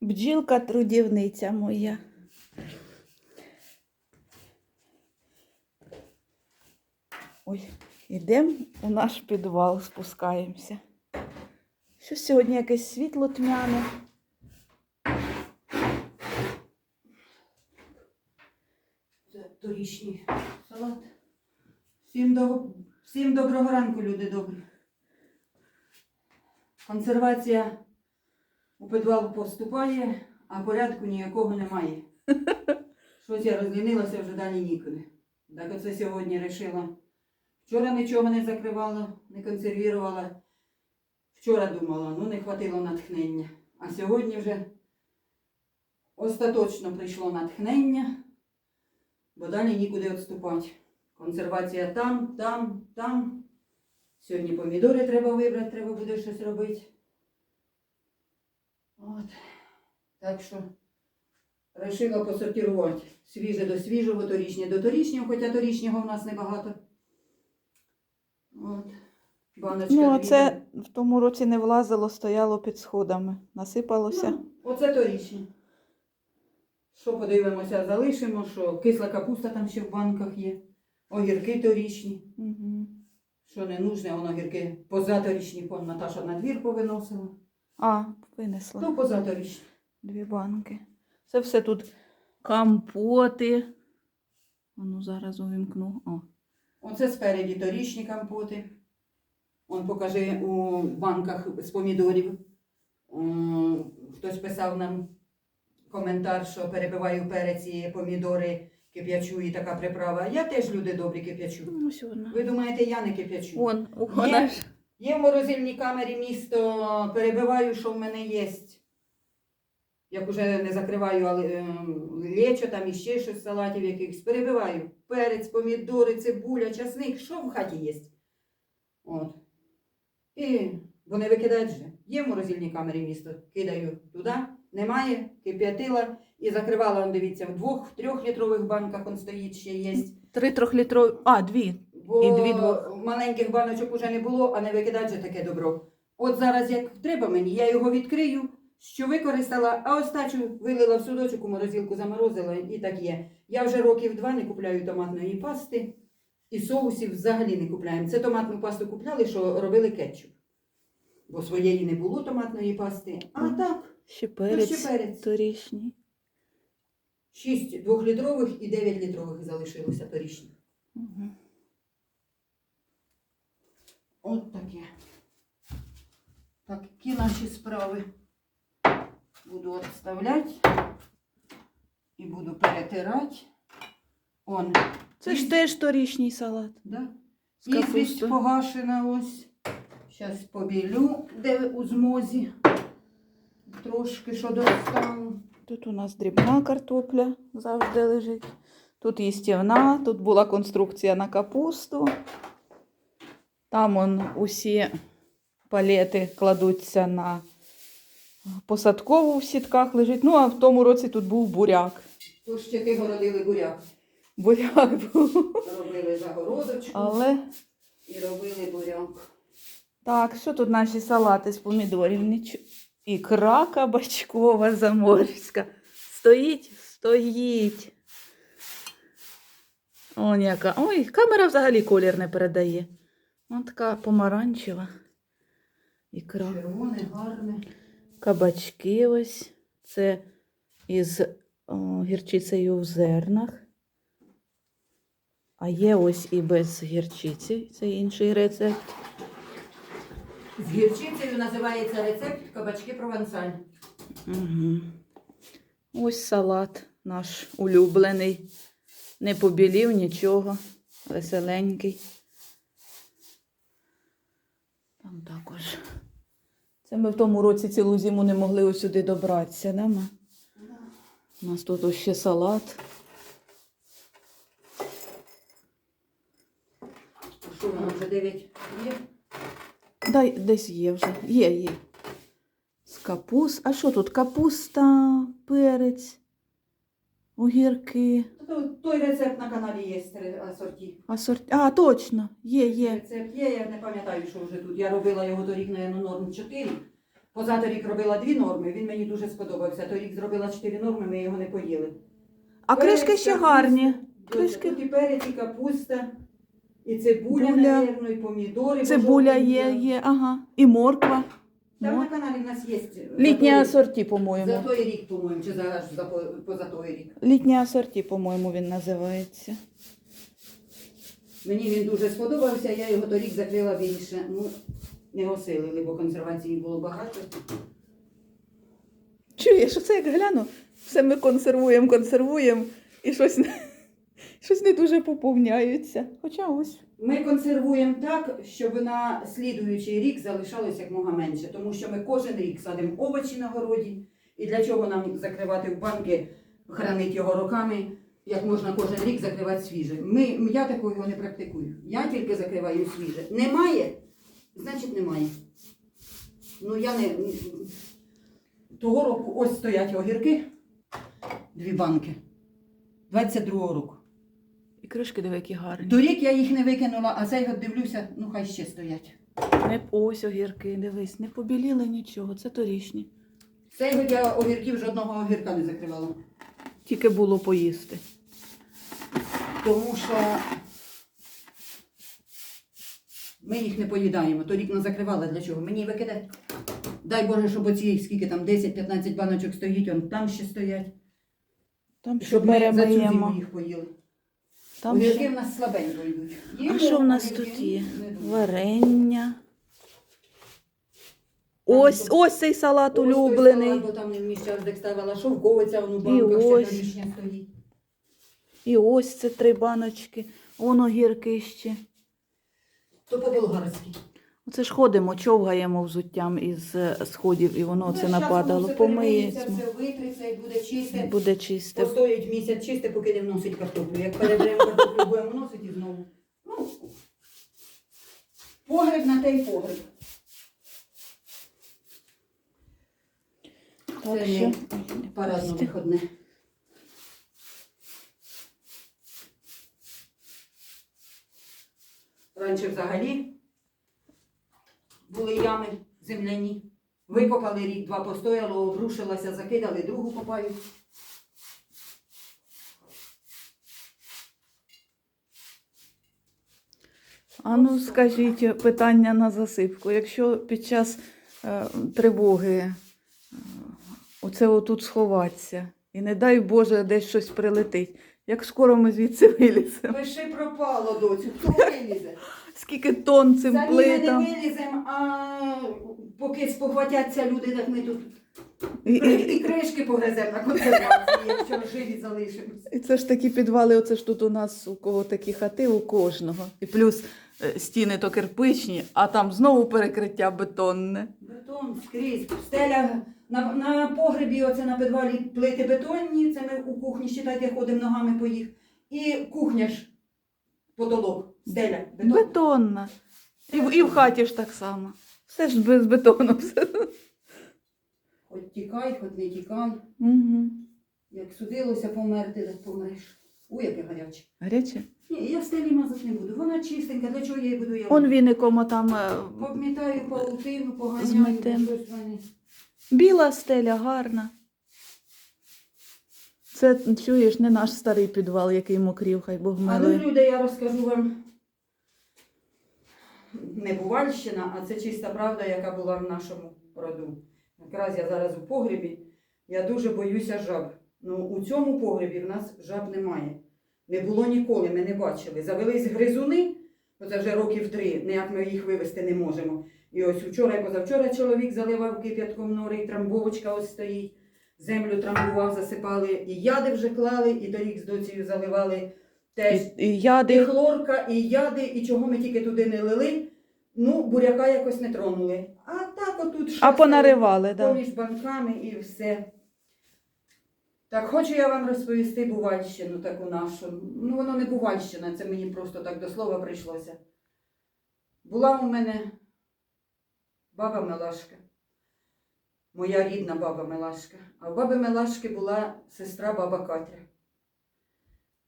Бджілка трудівниця моя. Ой, ідемо у наш підвал, спускаємося. Що сьогодні якесь світло тьмяне? Це торішній салат. Всім, до... Всім доброго ранку, люди добрі. Консервація у підвал поступає, а порядку ніякого немає. Щось я розлінилася вже далі нікуди. Так оце сьогодні вирішила. Вчора нічого не закривала, не консервувала. Вчора думала, ну не хватило натхнення. А сьогодні вже остаточно прийшло натхнення бо далі нікуди відступати. Консервація там, там, там. Сьогодні помідори треба вибрати, треба буде щось робити. От. Так що вирішила посортувати свіже до свіжого, торічнє до торічнього, хоча торічнього в нас небагато. От. Баночка Ну, а дві. це в тому році не влазило, стояло під сходами. Насипалося. Ну, оце торічні. Що подивимося, залишимо, що кисла капуста там ще в банках є. Огірки торічні. Угу. Що не нужне, воно гірки позаторічні, пон Наташа на двір повиносила. А, винесла. То позаторічні. Дві банки. Це все тут компоти. Ну, зараз увімкну. О. Оце спереді торічні компоти. Он покажи у банках з помідорів. Хтось писав нам коментар, що перебиваю перець і помідори, кип'ячу і така приправа. Я теж люди добрі кип'ячу. Ну. Ви думаєте, я не кип'ячу? Вон, Є. Є в морозильній камері місто, перебиваю, що в мене є. Як уже не закриваю, але е, лечо там і ще щось салатів якихось. Перебиваю. Перець, помідори, цибуля, часник, що в хаті є. От. І вони викидають вже. Є в морозильній камері місто. Кидаю туди, немає, кип'ятила і закривала, он, дивіться, в двох, в трьох літрових банках он стоїть ще є. Три трьохлітрові. А, дві. Бо І дві двох. Маленьких баночок уже не було, а не викидати же таке добро. От зараз, як треба мені, я його відкрию, що використала, а остачу вилила в судочок у морозилку, заморозила і так є. Я вже років два не купляю томатної пасти і соусів взагалі не купляємо. Це томатну пасту купляли, що робили кетчуп. Бо своєї не було томатної пасти. А так, Ще перець. Торішній. Шість двохлітрових і дев'ять літрових залишилося торічних. Угу. От таке. Такі наші справи буду відставляти і буду перетирати. Он. Це ж теж торішній салат. Да? З погашена ось. Зараз побілю, де у змозі. Трошки що достану. Тут у нас дрібна картопля завжди лежить. Тут їстівна, тут була конструкція на капусту. Там он усі палети кладуться на посадкову в сітках лежить. Ну, а в тому році тут був буряк. Тільки городили буряк. Буряк був. Робили загородочку Але і робили буряк. так, що тут наші салати з помідорів? Нічого. Ікра кабачкова заморська. Стоїть, стоїть. Он яка. Ой, камера взагалі колір не передає. Вона така помаранчева. Ікра. Червоне, гарне. Кабачки ось. Це із о, гірчицею в зернах. А є ось і без гірчиці. Це інший рецепт. З гірчицею називається рецепт кабачки провансаль. Угу. Ось салат наш улюблений. Не побілів нічого. Веселенький. Там також. Це ми в тому році цілу зиму не могли ось сюди добратися, да, ма? У нас тут ось ще салат. Що воно вже 9 є? Дай десь є вже. Є, є. З капуст. А що тут? Капуста, перець, огірки. Той рецепт на каналі є серед асорті. А, точно, є, є. Рецепт є, я не пам'ятаю, що вже тут. Я робила його торік, наверное, норм 4. Позаторік робила дві норми, він мені дуже сподобався. Торік зробила чотири норми, ми його не поїли. А Перець, кришки ще капуста. гарні. Кришки. Тут і перець, і капуста, і цибуля, Буля. наверно, і помідори. Цибуля є, є, ага. І морква. Там на каналі в нас є Літнє за асорті, по-моєму. За той рік, по-моєму, чи за, за по- поза той рік. Літнє асорті, по-моєму, він називається. Мені він дуже сподобався, я його торік закрила більше. Ну, не осилили, бо консервації було багато. Чуєш, оце як гляну, все ми консервуємо, консервуємо, і щось, не- щось не дуже поповняються. Хоча ось. Ми консервуємо так, щоб на слідуючий рік залишалось якмога менше, тому що ми кожен рік садимо овочі на городі. І для чого нам закривати в банки, хранити його роками, як можна кожен рік закривати свіже. Ми, я такого не практикую. Я тільки закриваю свіже. Немає, значить немає. Ну я не. Того року ось стоять огірки, дві банки. 22-го року. І кришки диви, які гарні. Торік я їх не викинула, а цей от дивлюся, ну хай ще стоять. Не, ось огірки, дивись, не побіліли нічого, це торішні. Цей год я огірків жодного огірка не закривала. Тільки було поїсти. Тому що ми їх не поїдаємо. Торік не закривала для чого? Мені викидати. Дай Боже, щоб оці скільки там 10-15 баночок стоїть, он там ще стоять. Там Щоб ми за цю зиму їх поїли. Там огірки в нас слабенько йдуть. А що в нас огірки, тут є? не дуже. Варення. Ось, ось цей салат Ось улюблений. салат, Бо там вміщав, де ставила шовковиця, воно банка ще ось. торішня стоїть. І ось це три баночки. Воно гірки ще. То по-болгарськи. Оце ж ходимо, човгаємо взуттям із е, сходів, і воно Ну, це нападало. Помиється. Все витриться і буде чисте. Буде чисте. Постоїть місяць чисте, поки не вносить картоплю. Як переберемо картоплю, будемо вносити і знову. Ну, погреб на те й погреб. Так Це що не Парадно виходне. Раніше взагалі були ями земляні. Викопали рік, два постояло, обрушилася, закидали, другу копають. А ну скажіть питання на засипку. Якщо під час е, тривоги е, оце отут сховатися, і не дай Боже, десь щось прилетить, як скоро ми звідси виліземо? Пиши пропало, доцю, хто вилізе? Скільки тонн цим Самі ми не плитам? виліземо, а поки спохватяться люди, так ми тут І, і, і кришки погриземо на консервації, якщо живі залишимося. і це ж такі підвали, оце ж тут у нас у кого такі хати, у кожного. І плюс е, стіни то кирпичні, а там знову перекриття бетонне. Бетон скрізь, стеля на, на погребі, оце на підвалі плити бетонні, це ми у кухні, считайте, ходимо ногами по їх. І кухня ж потолок, стеля, бетон. Бетонна. І, в- і в хаті ж так само. Все ж без бетону. Все. Хоч тікай, хоч не тікай. Угу. Як судилося померти, так помреш. Ой, яке гаряче. Гаряче? Ні, я стелі мазати не буду. Вона чистенька, для чого я її буду я? Он віником там е, Обмітаю паутину, поганяю, Зметем. щось вони. біла стеля, гарна. Це чуєш, не наш старий підвал, який мокрів, хай Бог А ну, люди, я розкажу вам. Не Бувальщина, а це чиста правда, яка була в нашому роду. Якраз я зараз у погребі. Я дуже боюся жаб. Ну, у цьому погребі в нас жаб немає. Не було ніколи, ми не бачили. Завелись гризуни, оце вже років три, ніяк ми їх вивезти не можемо. І ось вчора і позавчора чоловік заливав кип'ятком нори, і трамбовочка ось стоїть. Землю трамбував, засипали, і яди вже клали, і торік з доцією заливали теж. І, і І хлорка, і яди, і чого ми тільки туди не лили. Ну, буряка якось не тронули. А так отут А понаривали, да. поміж банками і все. Так, хочу я вам розповісти Бувальщину таку нашу. Ну, воно не Бувальщина, це мені просто так до слова прийшлося. Була у мене баба Мелашка. Моя рідна баба Мелашка. А у баби Мелашки була сестра баба Катря.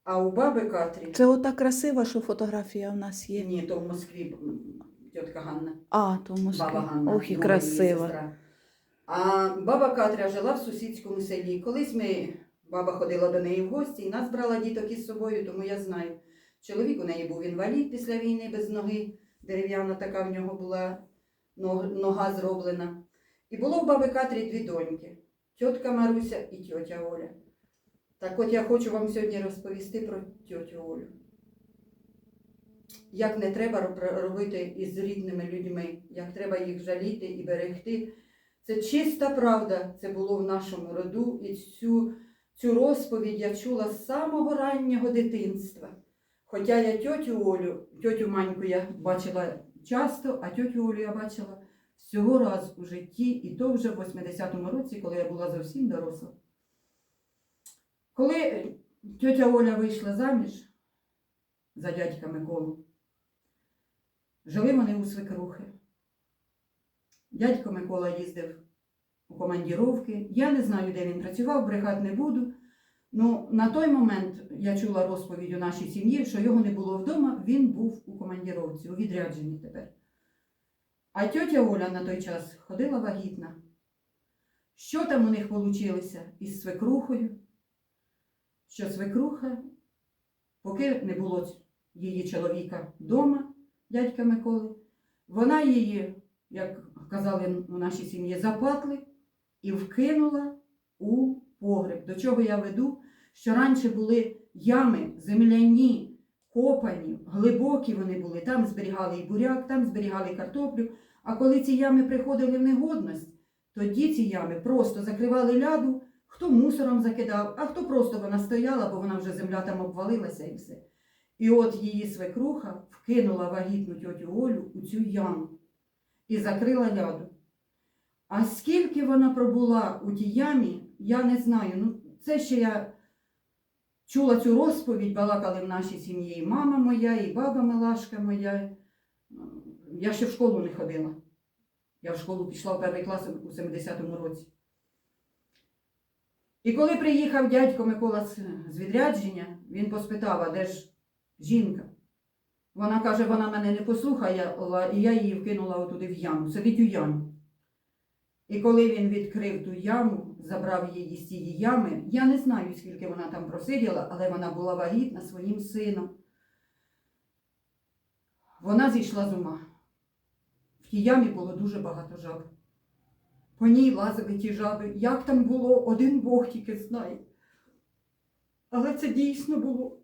А у баби Катрі. Це ота красива, що фотографія в нас є. Ні, то в Москві тітка Ганна. А, то в Москві. Баба Ганна. Ох, і друга її красива. сестра. А баба Катря жила в сусідському селі. Колись ми, баба ходила до неї в гості і нас брала діток із собою, тому я знаю. Чоловік у неї був інвалід після війни без ноги, дерев'яна така в нього була ног- нога зроблена. І було в баби Катрі дві доньки тітка Маруся і тьотя Оля. Так от я хочу вам сьогодні розповісти про тьотю Олю. Як не треба робити із рідними людьми, як треба їх жаліти і берегти. Це чиста правда, це було в нашому роду, і цю, цю розповідь я чула з самого раннього дитинства. Хоча я тьотю Олю, тьотю Маньку я бачила часто, а тьотю Олю я бачила всього раз у житті, і то вже в 80-му році, коли я була зовсім доросла. Коли тьотя Оля вийшла заміж за дядька Миколу, жили вони у свекрухи. Дядько Микола їздив у командіровки. Я не знаю, де він працював, брехати не буду. Ну, на той момент я чула розповідь у нашій сім'ї, що його не було вдома, він був у командіровці, у відрядженні тепер. А тьотя Оля на той час ходила вагітна. Що там у них вийшло із свекрухою? Що свекруха, поки не було її чоловіка вдома, дядька Миколи, вона її, як казали у нашій сім'ї, запатли і вкинула у погреб. До чого я веду? Що раніше були ями земляні, копані, глибокі вони були. Там зберігали і буряк, там зберігали картоплю. А коли ці ями приходили в негодність, тоді ці ями просто закривали ляду, хто мусором закидав, а хто просто вона стояла, бо вона вже земля там обвалилася і все. І от її свекруха вкинула вагітну тьотю Олю у цю яму і закрила ляду. А скільки вона пробула у тій ямі, я не знаю. Ну, це ще я чула цю розповідь, балакали в нашій сім'ї і мама моя, і баба Милашка моя. Я ще в школу не ходила. Я в школу пішла в перший клас у 70-му році. І коли приїхав дядько Микола з відрядження, він поспитав, а де ж жінка? Вона каже, вона мене не послухає, і я її вкинула отуди в яму, сидить у ямі. І коли він відкрив ту яму, забрав її з цієї ями, я не знаю, скільки вона там просиділа, але вона була вагітна своїм сином. Вона зійшла з ума. В тій ямі було дуже багато жаб. По ній лазили ті жаби. Як там було, один Бог тільки знає. Але це дійсно було.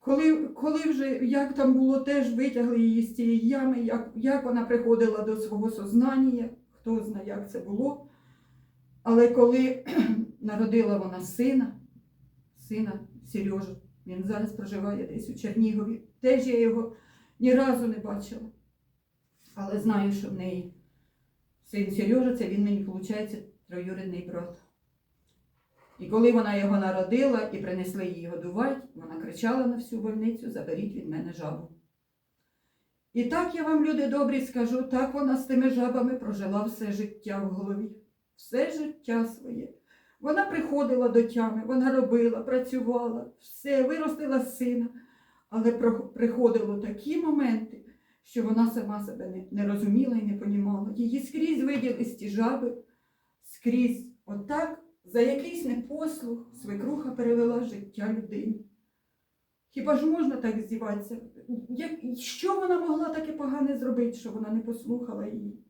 Коли, коли вже, як там було, теж витягли її з цієї ями, як, як вона приходила до свого сознання, хто знає, як це було. Але коли народила вона сина, сина Сережу, він зараз проживає десь у Чернігові, теж я його ні разу не бачила. Але знаю, що в неї син Сережа, це він мені, виходить, троюрідний брат. І коли вона його народила і принесли її годувати, вона кричала на всю больницю: заберіть від мене жабу. І так я вам, люди добрі, скажу, так вона з тими жабами прожила все життя в голові, все життя своє. Вона приходила до тями, вона робила, працювала, все, виростила сина. Але приходило такі моменти, що вона сама себе не, не розуміла і не понімала. Її скрізь виділись ті жаби, скрізь. Отак за якийсь непослух свекруха перевела життя людини. Хіба ж можна так здіватися? Як, що вона могла таке погане зробити, що вона не послухала її?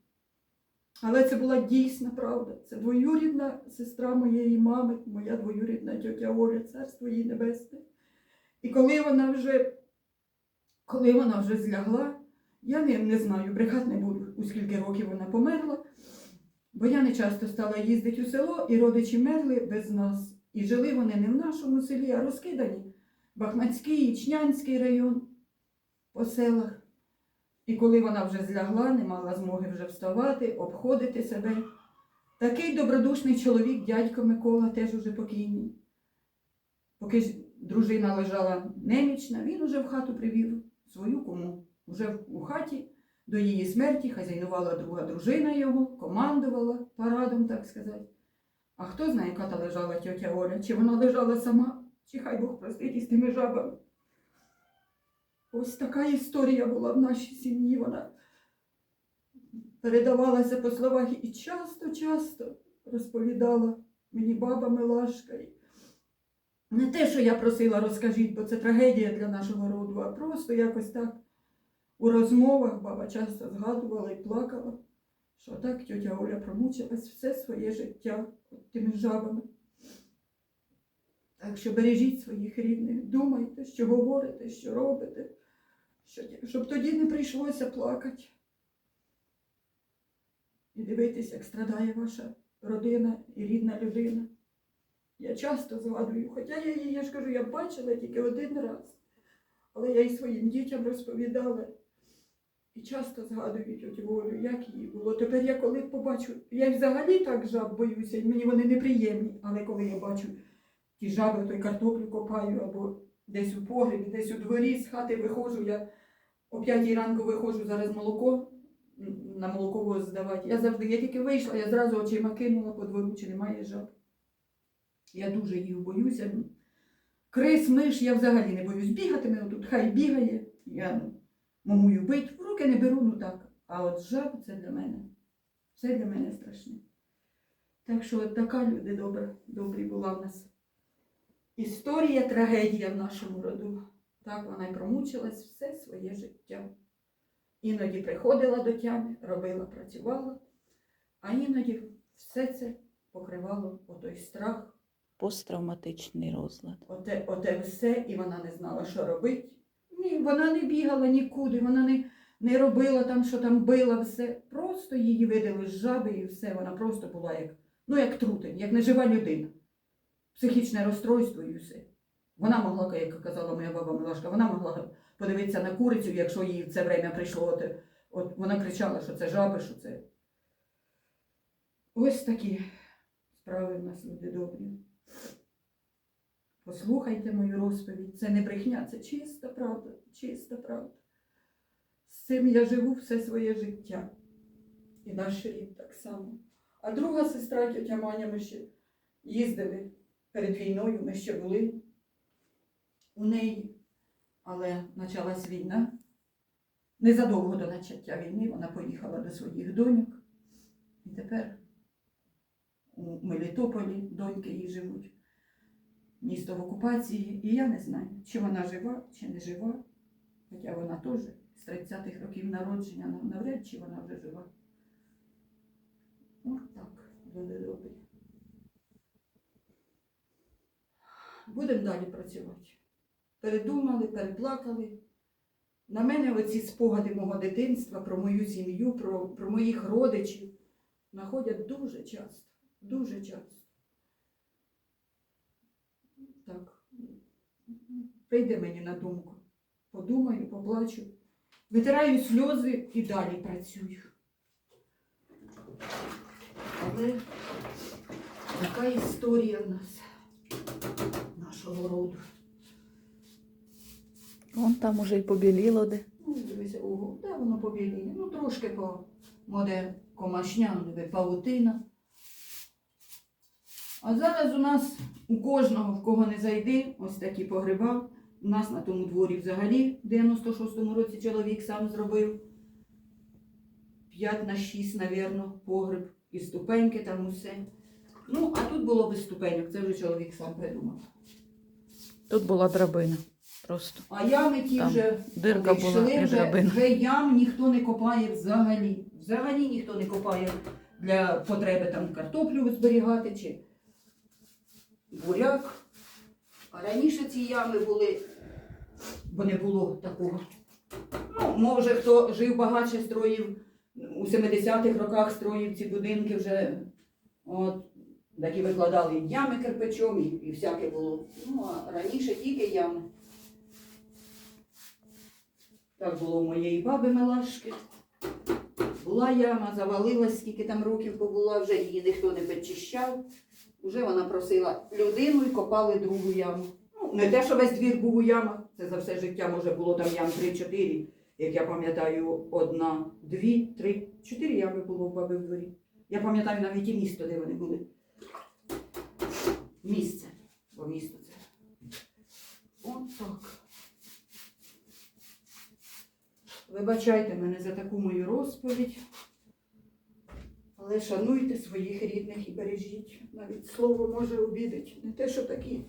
Але це була дійсна правда. Це двоюрідна сестра моєї мами, моя двоюрідна тьотя Оля, царство її небесне. І коли вона вже, коли вона вже злягла, я не, не знаю, брехати не буду, у скільки років вона померла, бо я не часто стала їздити у село, і родичі мерли без нас. І жили вони не в нашому селі, а розкидані. Бахмацький, Ічнянський район по селах. І коли вона вже злягла, не мала змоги вже вставати, обходити себе. Такий добродушний чоловік, дядько Микола, теж уже покійний. Поки дружина лежала немічна, він уже в хату привів свою кому. Уже у хаті до її смерті хазяйнувала друга дружина його, командувала парадом, так сказати. А хто знає, яка та лежала тьотя Оля, чи вона лежала сама, чи хай Бог простить із тими жабами. Ось така історія була в нашій сім'ї. Вона передавалася по словах і часто-часто розповідала мені баба Милашка. Не те, що я просила розкажіть, бо це трагедія для нашого роду, а просто якось так у розмовах баба часто згадувала і плакала, що так тьотя Оля промучилась все своє життя тими жабами. Так що бережіть своїх рідних, думайте, що говорите, що робите, що, щоб тоді не прийшлося плакати. І дивитись, як страдає ваша родина і рідна людина. Я часто згадую, хоча я її, я ж кажу, я бачила тільки один раз. Але я і своїм дітям розповідала. І часто згадую тьотю Олю, як їй було. Тепер я коли побачу, я взагалі так жаб боюся, мені вони неприємні. Але коли я бачу ті жаби, то й картоплю копаю, або десь у погребі, десь у дворі, з хати виходжу, я о п'ятій ранку виходжу зараз молоко на молоковоз здавати. Я завжди, я тільки вийшла, я зразу очима кинула по двору, чи немає жаб. Я дуже їх боюся. Крис, миш, я взагалі не боюсь. Бігатиме тут, хай бігає. Я ну, мамую бить, руки не беру, ну так. А от жаб це для мене. Це для мене страшне. Так що от така люди добра, добрі була в нас. Історія, трагедія в нашому роду. Так вона й промучилась все своє життя. Іноді приходила до тями, робила, працювала, а іноді все це покривало отой страх, Посттравматичний розлад. оте, оте все, і вона не знала, що робити. Ні, вона не бігала нікуди, вона не, не робила там, що там била, все. Просто її видали з жаби і все. Вона просто була як, ну, як трутень, як нежива людина. Психічне розстройство і все. Вона могла, як казала моя баба Милашка, вона могла подивитися на курицю, якщо їй в це время прийшло. От, от вона кричала, що це жаби, що це. Ось такі справи в нас люди добрі. Послухайте мою розповідь. Це не брехня, це чиста правда, чиста правда. З цим я живу все своє життя. І наш рід так само. А друга сестра, тетя Маня, ми ще їздили перед війною, ми ще були у неї. Але почалась війна. Незадовго до начаття війни вона поїхала до своїх доньок. І тепер у Мелітополі доньки її живуть місто в окупації, і я не знаю, чи вона жива, чи не жива. Хоча вона теж з 30-х років народження, ну, навряд чи вона вже жива. От так, люди добрі. Будемо далі працювати. Передумали, переплакали. На мене оці спогади мого дитинства про мою сім'ю, про, про моїх родичів находять дуже часто, дуже часто. Так. Прийде мені на думку. Подумаю, поплачу. Витираю сльози і далі працюю. Але така історія в нас, нашого роду. Вон там уже й побіліло де. Ну, дивися, ого, де воно побіліє? Ну, трошки по моде комашня, павутина. А зараз у нас у кожного, в кого не зайди, ось такі погреба. У нас на тому дворі взагалі в 96-му році чоловік сам зробив. 5 на 6, навірно, погреб. І ступеньки там усе. Ну, а тут було без ступеньок, це вже чоловік сам придумав. Тут була драбина. Просто. А ями ті Там вже Дирка була і вже, драбина. вже ям ніхто не копає взагалі. Взагалі ніхто не копає для потреби там картоплю зберігати чи буряк. Раніше ці ями були, бо не було такого. Ну, може, хто жив багатше, строїв у 70-х роках строїв ці будинки вже. От, такі викладали ями кирпичом і, і всяке було. Ну, а раніше тільки ями. Так було у моєї баби Мелашки. Була яма, завалилась, скільки там років побула, вже її ніхто не підчищав. Уже вона просила людину і копали другу яму. Ну, не те, що весь двір був у ямах, це за все життя, може, було там ям 3-4, як я пам'ятаю, одна, дві, три, чотири ями було в баби в дворі. Я пам'ятаю навіть і місто, де вони були. Місце, бо місто це. От так. Вибачайте мене за таку мою розповідь. Але шануйте своїх рідних і бережіть. Навіть слово може обідати. Не те, що такі.